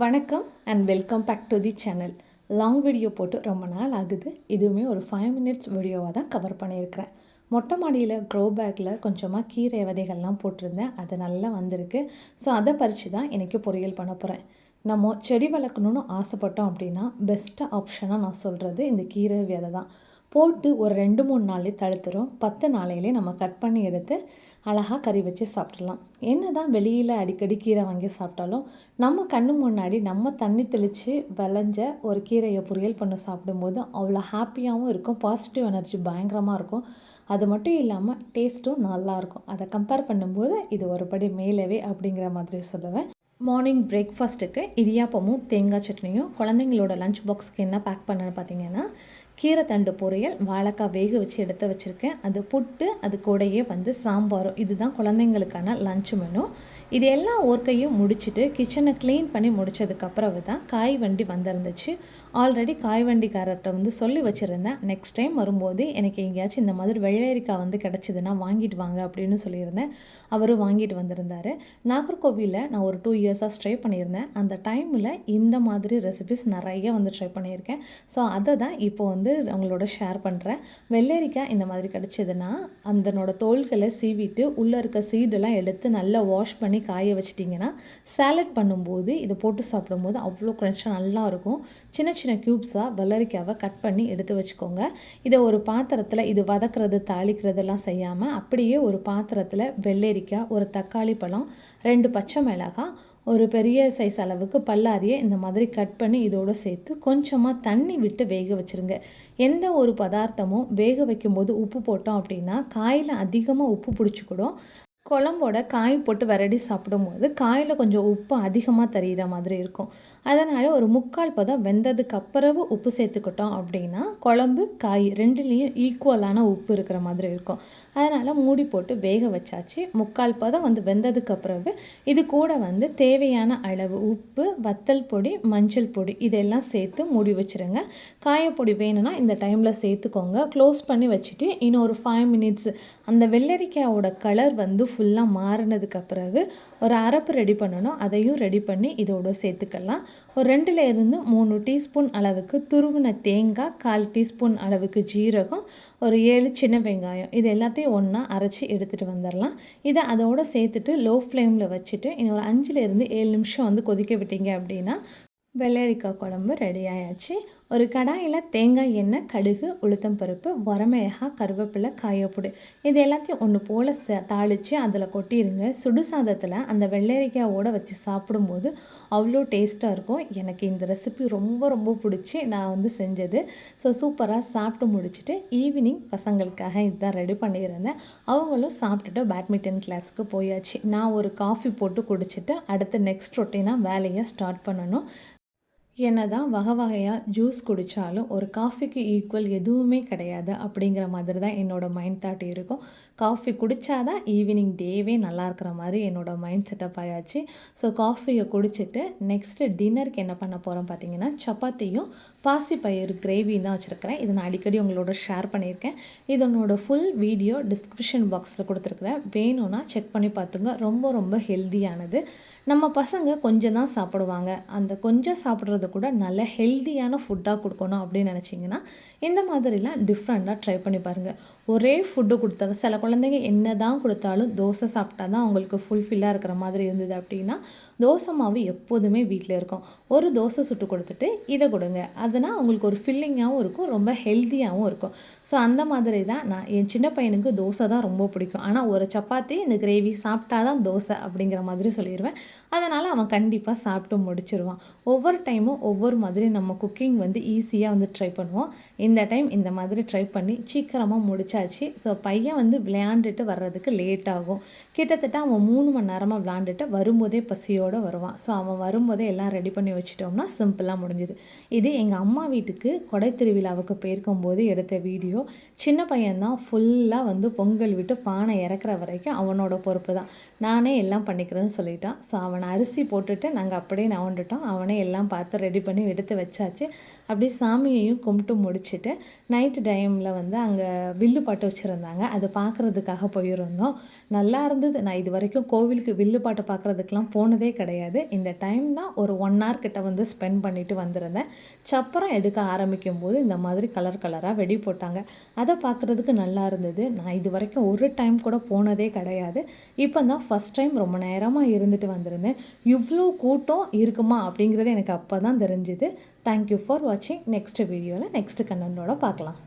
வணக்கம் and welcome back to the channel long video போட்டு ரொம்ப நாள் ஆகுது. இதுவுமே ஒரு ஃபைவ் மினிட்ஸ் வீடியோவாக தான் கவர் பண்ணியிருக்கிறேன். மொட்டை மாடியில் க்ரோ பேக்கில் கொஞ்சமாக கீரை விதைகள்லாம் போட்டிருந்தேன். அது நல்லா வந்திருக்கு. ஸோ அதை பறித்து தான் இன்றைக்கி பொரியல் பண்ண போகிறேன் நம்ம செடி வளர்க்கணுன்னு ஆசைப்பட்டோம் அப்படின்னா பெஸ்ட்டு ஆப்ஷனாக நான் சொல்கிறது இந்த கீரை விதை தான் போட்டு ஒரு ரெண்டு மூணு நாள்லேயே தழுத்துரும். பத்து நாளையிலே நம்ம கட் பண்ணி எடுத்து அழகாக கறி வச்சு சாப்பிட்றலாம் என்ன தான் வெளியில் அடிக்கடி கீரை வாங்கி சாப்பிட்டாலும் நம்ம கண்ணு முன்னாடி நம்ம தண்ணி தெளித்து விளைஞ்ச ஒரு கீரையை பொரியல் பண்ணி சாப்பிடும்போது அவ்வளோ ஹாப்பியாகவும் இருக்கும். பாசிட்டிவ் எனர்ஜி பயங்கரமாக இருக்கும். அது மட்டும் இல்லாமல் டேஸ்ட்டும் நல்லாயிருக்கும் அதை கம்பேர் பண்ணும்போது இது ஒரு படி மேலவே அப்படிங்கிற மாதிரி சொல்லுவேன். மார்னிங் பிரேக்ஃபாஸ்ட்டுக்கு இடியாப்பமும் தேங்காய் சட்னியும் குழந்தைங்களோட லஞ்ச் பாக்ஸ்க்கு என்ன பேக் பண்ணேன்னு பார்த்தீங்கன்னா கீரை தண்டு பொரியல் வாழைக்காய் வேக வச்சு எடுத்து வச்சுருக்கேன். அது புட்டு அது கூடயே வந்து சாம்பாரும். இதுதான் குழந்தைங்களுக்கான லஞ்ச் மெனு இது எல்லா ஒர்க்கையும் முடிச்சுட்டு கிச்சனை க்ளீன் பண்ணி முடித்ததுக்கப்புறம் தான் காய் வண்டி வந்திருந்துச்சு. ஆல்ரெடி காய் வண்டிக்காரர்கிட்ட வந்து சொல்லி வச்சுருந்தேன். நெக்ஸ்ட் டைம் வரும்போது எனக்கு எங்கேயாச்சும் இந்த மாதிரி வெள்ளரிக்காய் வந்து கிடச்சிதுன்னா வாங்கிட்டு வாங்க அப்படின்னு சொல்லியிருந்தேன். அவரும் வாங்கிட்டு வந்திருந்தார். நாகர்கோவிலில் நான் ஒரு டூ இயர்ஸாக ஸ்ட்ரை பண்ணியிருந்தேன். அந்த டைமில் இந்த மாதிரி ரெசிபிஸ் நிறைய வந்து ட்ரை பண்ணியிருக்கேன். ஸோ அதை தான் இப்போ வந்து அவங்களோட ஷேர் பண்ணுறேன் வெள்ளரிக்காய் இந்த மாதிரி கிடச்சிதுன்னா அதனோட தோள்களை சீவிட்டு உள்ளே இருக்க சீடெல்லாம் எடுத்து நல்லா வாஷ் பண்ணி காய வச்சிட்டிங்கன்னா சேலட் பண்ணும்போது இதை போட்டு சாப்பிடும்போது அவ்வளோ க்ரன்ச்சாக நல்லாயிருக்கும் சின்ன சின்ன க்யூப்ஸாக வெள்ளரிக்காவை கட் பண்ணி எடுத்து வச்சுக்கோங்க. இதை ஒரு பாத்திரத்தில் இது வதக்கிறது தாளிக்கிறதெல்லாம் செய்யாமல் அப்படியே ஒரு பாத்திரத்தில் வெள்ளரிக்காய் ஒரு தக்காளி பழம் ரெண்டு பச்சை மிளகாய் ஒரு பெரிய சைஸ் அளவுக்கு பல்லாரியை இந்த மாதிரி கட் பண்ணி இதோடு சேர்த்து கொஞ்சமாக தண்ணி விட்டு வேக வச்சுருங்க. எந்த ஒரு பதார்த்தமும் வேக வைக்கும்போது உப்பு போட்டோம் அப்படின்னா காயில் அதிகமாக உப்பு பிடிச்சிக்கிடும். குழம்போட காய் போட்டு விரடி சாப்பிடும்போது காயில் கொஞ்சம் உப்பு அதிகமாக தெரிகிற மாதிரி இருக்கும். அதனால் ஒரு முக்கால் பதம் வெந்ததுக்கு அப்புறவு உப்பு சேர்த்துக்கிட்டோம் அப்படின்னா குழம்பு காய் ரெண்டுலேயும் ஈக்குவலான உப்பு இருக்கிற மாதிரி இருக்கும். அதனால் மூடி போட்டு வேக வச்சாச்சு. முக்கால் பதம் வந்து வெந்ததுக்கு அப்புறவு இது கூட வந்து தேவையான அளவு உப்பு வத்தல் பொடி மஞ்சள் பொடி இதெல்லாம் சேர்த்து மூடி வச்சுருங்க. காயப்பொடி வேணும்னா இந்த டைமில் சேர்த்துக்கோங்க. க்ளோஸ் பண்ணி வச்சுட்டு இன்னும் ஒரு ஃபைவ் மினிட்ஸ் அந்த வெள்ளரிக்காயோட கலர் வந்து ஃபுல்லாக மாறினதுக்கு பிறகு ஒரு அரப்பு ரெடி பண்ணணும். அதையும் ரெடி பண்ணி இதோட சேர்த்துக்கலாம். ஒரு ரெண்டில் இருந்து மூணு டீஸ்பூன் அளவுக்கு துருவின தேங்காய் கால் டீஸ்பூன் அளவுக்கு ஜீரகம் ஒரு ஏழு சின்ன வெங்காயம். இது எல்லாத்தையும் ஒன்றா அரைச்சி எடுத்துகிட்டு வந்துடலாம் இதை அதோடு சேர்த்துட்டு லோ ஃப்ளேமில் வச்சுட்டு இன்னொரு அஞ்சுலேருந்து ஏழு நிமிஷம் வந்து கொதிக்க விட்டீங்க அப்படின்னா வெள்ளரிக்காய் குழம்பு ரெடி ஆயாச்சு. ஒரு கடாயில் தேங்காய் எண்ணெய் கடுகு உளுத்தம் பருப்பு வரமிளகா கருவேப்பிலை காயப்பொடி இது எல்லாத்தையும் ஒன்று போல் ச தாளித்து அதில் கொட்டிடுங்க. சுடு சாதத்தில் அந்த வெள்ளரிக்காயோடு வச்சு சாப்பிடும்போது அவ்வளோ டேஸ்ட்டாக இருக்கும். எனக்கு இந்த ரெசிபி ரொம்ப ரொம்ப பிடிச்சி நான் வந்து செஞ்சது. ஸோ சூப்பராக சாப்பிட்டு முடிச்சுட்டு ஈவினிங் பசங்களுக்காக இதுதான் ரெடி பண்ணியிருந்தேன். அவங்களும் சாப்பிட்டுட்டு பேட்மிண்டன் கிளாஸுக்கு போயாச்சு. நான் ஒரு காஃபி போட்டு குடிச்சிட்டு அடுத்து நெக்ஸ்ட் ரொட்டீனாக வேலையை ஸ்டார்ட் பண்ணணும். என்ன தான் வகை வகையாக ஜூஸ் குடித்தாலும் ஒரு காஃபிக்கு ஈக்குவல் எதுவுமே கிடையாது அப்படிங்கிற மாதிரி தான் என்னோடய மைண்ட் தாட் இருக்கும். காஃபி குடித்தாதான் ஈவினிங் டேவே நல்லா இருக்கிற மாதிரி என்னோடய மைண்ட் செட்டப் ஆயாச்சு. ஸோ காஃபியை குடிச்சிட்டு நெக்ஸ்ட்டு டின்னருக்கு என்ன பண்ண போகிறோம் பார்த்தீங்கன்னா சப்பாத்தியும் பாசிப்பயிறு கிரேவியும் தான் வச்சுருக்கிறேன். இது நான் அடிக்கடி உங்களோட ஷேர் பண்ணியிருக்கேன். இதனோட ஃபுல் வீடியோ டிஸ்கிரிப்ஷன் பாக்ஸில் கொடுத்துருக்குறேன். வேணும்னா செக் பண்ணி பார்த்துங்க. ரொம்ப ரொம்ப ஹெல்த்தியானது நம்ம பசங்க கொஞ்சம் தான் சாப்பிடுவாங்க. அந்த கொஞ்சம் சாப்பிட்றது கூட நல்ல ஹெல்த்தியான ஃபுட்டாக கொடுக்கணும் அப்படின்னு நினச்சிங்கன்னா இந்த மாதிரிலாம் டிஃப்ரெண்ட்டாக ட்ரை பண்ணி பாருங்கள் ஒரே ஃபுட்டு கொடுத்தா சில குழந்தைங்க என்ன தான் கொடுத்தாலும் தோசை சாப்பிட்டா தான் அவங்களுக்கு ஃபுல்ஃபில்லாக இருக்கிற மாதிரி இருந்தது அப்படின்னா தோசை மாவு எப்போதுமே வீட்டில் இருக்கும். ஒரு தோசை சுட்டு கொடுத்துட்டு இதை கொடுங்க. அதனால் அவங்களுக்கு ஒரு ஃபில்லிங்காகவும் இருக்கும் ரொம்ப ஹெல்த்தியாகவும் இருக்கும். ஸோ அந்த மாதிரி தான் நான் என் சின்ன பையனுக்கு தோசை தான் ரொம்ப பிடிக்கும். ஆனால் ஒரு சப்பாத்தி இந்த கிரேவி சாப்பிட்டா தான் தோசை அப்படிங்கிற மாதிரி சொல்லிடுவேன் அதனால் அவன் கண்டிப்பாக சாப்பிட்டு முடிச்சிருவான். ஒவ்வொரு டைமும் ஒவ்வொரு மாதிரி நம்ம குக்கிங் வந்து ஈஸியாக வந்து ட்ரை பண்ணுவோம். இந்த டைம் இந்த மாதிரி ட்ரை பண்ணி சீக்கிரமாக முடிச்சாச்சு. ஸோ பையன் வந்து விளையாண்டுட்டு வர்றதுக்கு லேட் ஆகும். கிட்டத்தட்ட அவன் மூணு மணி நேரமாக விளாண்டுட்டு வரும்போதே பசியோடு வருவான். ஸோ அவன் வரும்போதே எல்லாம் ரெடி பண்ணி வச்சுட்டோம்னா சிம்பிளாக முடிஞ்சுது. இது எங்கள் அம்மா வீட்டுக்கு கொடை திருவிழாவுக்கு போயிருக்கும் போது எடுத்த வீடியோ சின்ன பையன்தான் ஃபுல்லாக வந்து பொங்கல் விட்டு பானை இறக்குற வரைக்கும் அவனோட பொறுப்பு தான். நானே எல்லாம் பண்ணிக்கிறேன்னு சொல்லிட்டான். ஸோ அவனை அரிசி போட்டுட்டு நாங்கள் அப்படியே நவண்டுட்டோம் அவனே எல்லாம் பார்த்து ரெடி பண்ணி எடுத்து வச்சாச்சு. அப்படியே சாமியையும் கும்பிட்டு முடிச்சுட்டு நைட்டு டைமில் வந்து அங்கே வில்லு பாட்டு வச்சுருந்தாங்க. அது பார்க்குறதுக்காக போயிருந்தோம். நல்லா இருந்தது. நான் இது வரைக்கும் கோவிலுக்கு வில்லு பாட்டு பார்க்குறதுக்கெலாம் போனதே கிடையாது. இந்த டைம் தான் ஒரு ஒன் ஹவர் கிட்ட வந்து ஸ்பெண்ட் பண்ணிட்டு வந்திருந்தேன். சப்பரம் எடுக்க ஆரம்பிக்கும் போது இந்த மாதிரி கலர் கலராக வெடி போட்டாங்க. அதை பார்க்குறதுக்கு நல்லா இருந்தது. நான் இது வரைக்கும் ஒரு டைம் கூட போனதே கிடையாது. இப்போ தான் ஃபஸ்ட் டைம் ரொம்ப நேரமாக இருந்துட்டு வந்திருந்தேன். இவ்வளோ கூட்டம் இருக்குமா அப்படிங்கிறது எனக்கு அப்போ தான் தெரிஞ்சுது. தேங்க்யூ ஃபார் வாட்சிங் நெக்ஸ்ட் வீடியோவில் நெக்ஸ்ட் கண்டனோட பார்க்கலாம்.